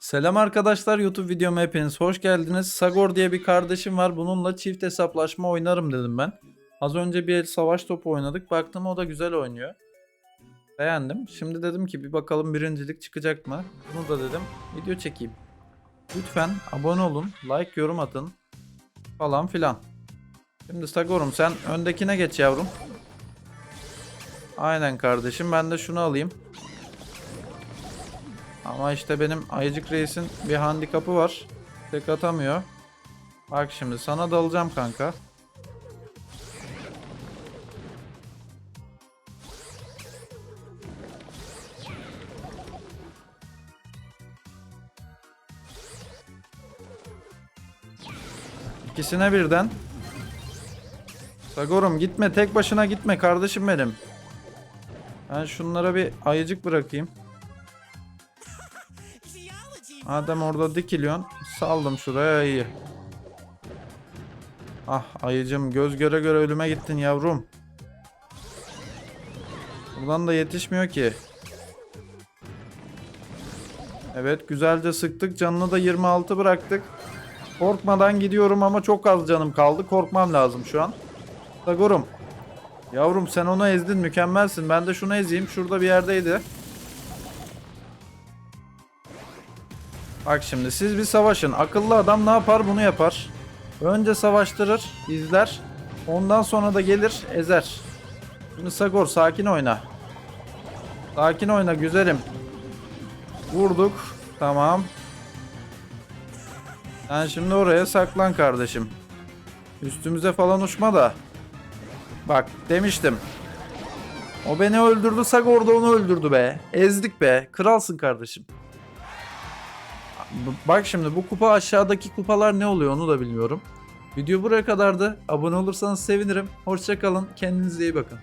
Selam arkadaşlar YouTube videoma hepiniz hoş geldiniz. Sagor diye bir kardeşim var. Bununla çift hesaplaşma oynarım dedim ben. Az önce bir el savaş topu oynadık. Baktım o da güzel oynuyor. Beğendim. Şimdi dedim ki bir bakalım birincilik çıkacak mı? Bunu da dedim video çekeyim. Lütfen abone olun, like, yorum atın falan filan. Şimdi Sagor'um sen öndekine geç yavrum. Aynen kardeşim ben de şunu alayım. Ama işte benim Ayıcık Reis'in bir handikapı var. Tek atamıyor. Bak şimdi sana dalacağım kanka. İkisine birden. Sagorum gitme tek başına gitme kardeşim benim. Ben şunlara bir ayıcık bırakayım. Adem orada dikiliyorsun. Saldım şuraya ayıyı. Ah ayıcım göz göre göre ölüme gittin yavrum. Buradan da yetişmiyor ki. Evet güzelce sıktık. Canını da 26 bıraktık. Korkmadan gidiyorum ama çok az canım kaldı. Korkmam lazım şu an. Sagorum. Yavrum sen onu ezdin mükemmelsin. Ben de şunu ezeyim. Şurada bir yerdeydi. Bak şimdi siz bir savaşın. Akıllı adam ne yapar bunu yapar. Önce savaştırır, izler. Ondan sonra da gelir, ezer. Şimdi Sagor sakin oyna. Sakin oyna güzelim. Vurduk. Tamam. Sen şimdi oraya saklan kardeşim. Üstümüze falan uçma da. Bak demiştim. O beni öldürdü Sagor da onu öldürdü be. Ezdik be. Kralsın kardeşim. Bak şimdi bu kupa aşağıdaki kupalar ne oluyor onu da bilmiyorum. Video buraya kadardı. Abone olursanız sevinirim. Hoşçakalın. Kendinize iyi bakın.